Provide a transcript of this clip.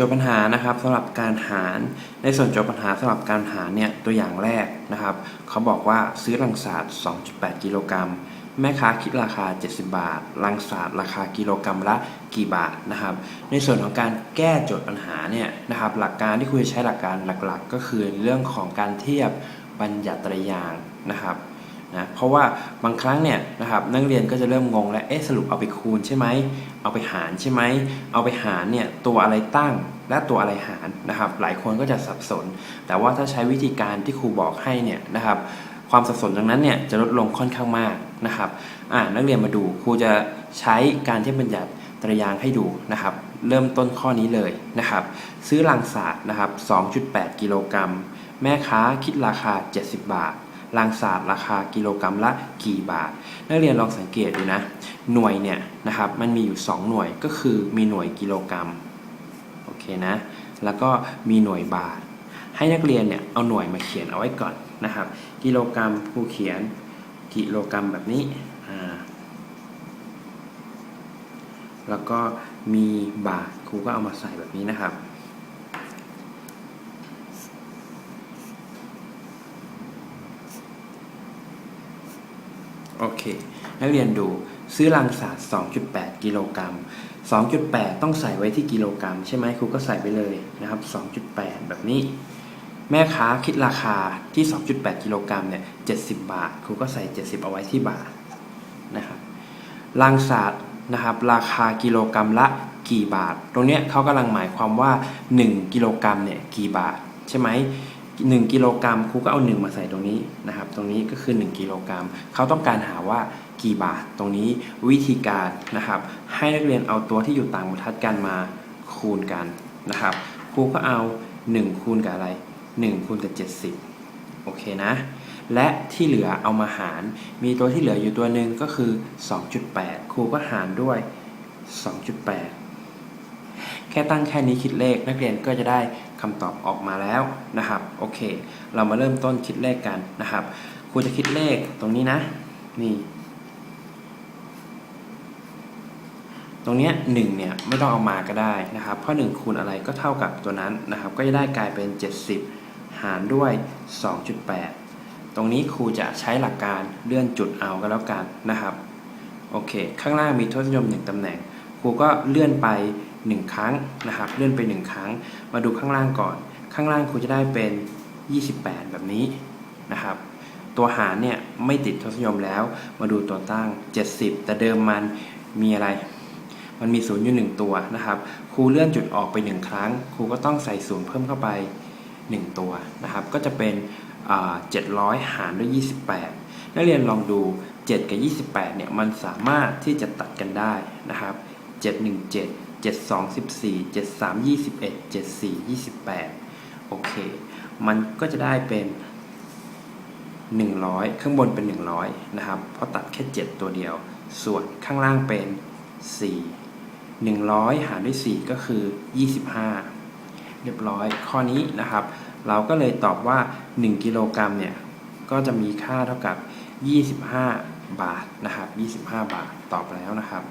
จทย์ปัญหานะครับสำหรับการหาร ในส่วนโจทย์ปัญหาสำหรับการหารเนี่ยตัวอย่างแรกนะครับ เขาบอกว่าซื้อลังสาด2.8 กิโลกรัมแม่ค้าคิดราคา 70 บาท ลังสาดราคากิโลกรัมละกี่บาทนะครับ ในส่วนของการแก้โจทย์ปัญหาเนี่ยนะครับหลักการที่คุณจะใช้หลักการหลักๆ ก็คือเรื่องของการเทียบบัญญัติตรยางนะครับ นะเพราะว่าบางครั้งเนี่ยนะครับนักเรียนก็จะเริ่มงงแล้วเอ๊ะสรุปเอาไปคูณใช่ไหมเอาไปหารใช่ไหมเอาไปหารเนี่ยตัวอะไรตั้งและตัวอะไรหารนะครับ หลายคนก็จะสับสน แต่ว่าถ้าใช้วิธีการที่ครูบอกให้เนี่ยนะครับ ความสับสนตรงนั้นเนี่ยจะลดลงค่อนข้างมากนะครับอ่านักเรียนมาดูครูจะใช้การเทียบบัญญัติตรยางให้ดูนะครับ เริ่มต้นข้อนี้เลยนะครับ ซื้อลังสาดนะครับ 2.8 กิโลกรัมแม่ค้าคิดราคา 70 บาท ลังสาดราคากิโลกรรัมละกี่บาท นักเรียนลองสังเกตดูนะ หน่วยเนี่ยนะครับ มันมีอยู่ 2 หน่วยก็คือมีหน่วยกิโลกรรัมโอเคนะ แล้วก็มีหน่วยบาท ให้นักเรียนเนี่ยเอาหน่วยมาเขียนเอาไว้ก่อนนะครับ กิโลกรรัมครูเขียนกิโลกรรัมแบบนี้อ่าแล้วก็มีบาทครูก็เอามาใส่แบบนี้นะครับ โอเค นักเรียนดูซื้อลังสาด2.8 กิโลกรัม 2.8 ต้องใส่ไว้ที่กิโลกรัม ใช่ไหมครูก็ใส่ไปเลยนะครับ 2.8 แบบนี้ แม่ค้าคิดราคาที่ 2.8 กิโลกรัมเนี่ย 70 บาท ครูก็ใส่ 70 เอาไว้ที่บาทนะครับลังสาดนะครับราคากิโลกรัมละกี่บาท ตรงเนี้ยเขากำลังหมายความว่า 1 กิโลกรัมเนี่ยกี่บาท ใช่ไหม 1กิโลกรัมครูก็เอา 1 มาใส่ตรงนี้นะครับ ตรงนี้ก็คือ 1กิโลกรัมเขาต้องการหาว่ากี่บาทตรงนี้วิธีการนะครับ ให้นักเรียนเอาตัวที่อยู่ต่างบรรทัดกันมาคูณกันนะครับ ครูก็เอา 1 คูณกับอะไร 1 คูณกับ 70 โอเคนะ และที่เหลือเอามาหาร มีตัวที่เหลืออยู่ตัวหนึ่งก็คือ 2.8 ครูก็หารด้วย 2.8 แค่ตั้งแค่นี้คิดเลขนักเรียนก็จะได้ คำตอบออกมาแล้วนะครับโอเค เรามาเริ่มต้นคิดเลขกันนะครับครูจะคิดเลขตรงนี้นะนี่ตรงนี้หนึ่งเนี่ยไม่ต้องเอามาก็ได้นะครับ เพราะ1คูณอะไรก็เท่ากับตัวนั้นนะครับ ก็จะได้กลายเป็น 70 หารด้วย 2.8 ตรงนี้ครูจะใช้หลักการเลื่อนจุดเอาก็แล้วกันนะครับโอเค ข้างล่างมีทศนิยม1ตำแหน่ง ครูก็เลื่อนไป 1 ครั้งนะครับ เลื่อนไป 1 ครั้ง มาดูข้างล่างก่อน ข้างล่างครูจะได้เป็น 28 แบบนี้นะครับ ตัวหารเนี่ยไม่ติดทศนิยมแล้ว มาดูตัวตั้ง 70 แต่เดิมมันมีอะไร มันมีศูนย์อยู่1ตัวนะครับ ครูเลื่อนจุดออกไป 1 ครั้ง ครูก็ต้องใส่ศูนย์เพิ่มเข้าไป 1 ตัวนะครับ ก็จะเป็น700 หารด้วย 28 นักเรียนลองดู 7 กับ 28 เนี่ย มันสามารถที่จะตัดกันได้นะครับ 717 7214 73 21 74 28 โอเค มันก็จะได้เป็น 100 ข้างบนเป็น 100 นะครับ เพราะตัดแค่ 7 ตัวเดียว ส่วนข้างล่างเป็น 4 100 หารด้วย 4 ก็คือ 25 เรียบร้อย ข้อนี้นะครับ เราก็เลยตอบว่า 1 กิโลกรัมเนี่ย ก็จะมีค่าเท่ากับ 25 บาทนะครับ 25 บาท ตอบแล้วนะครับ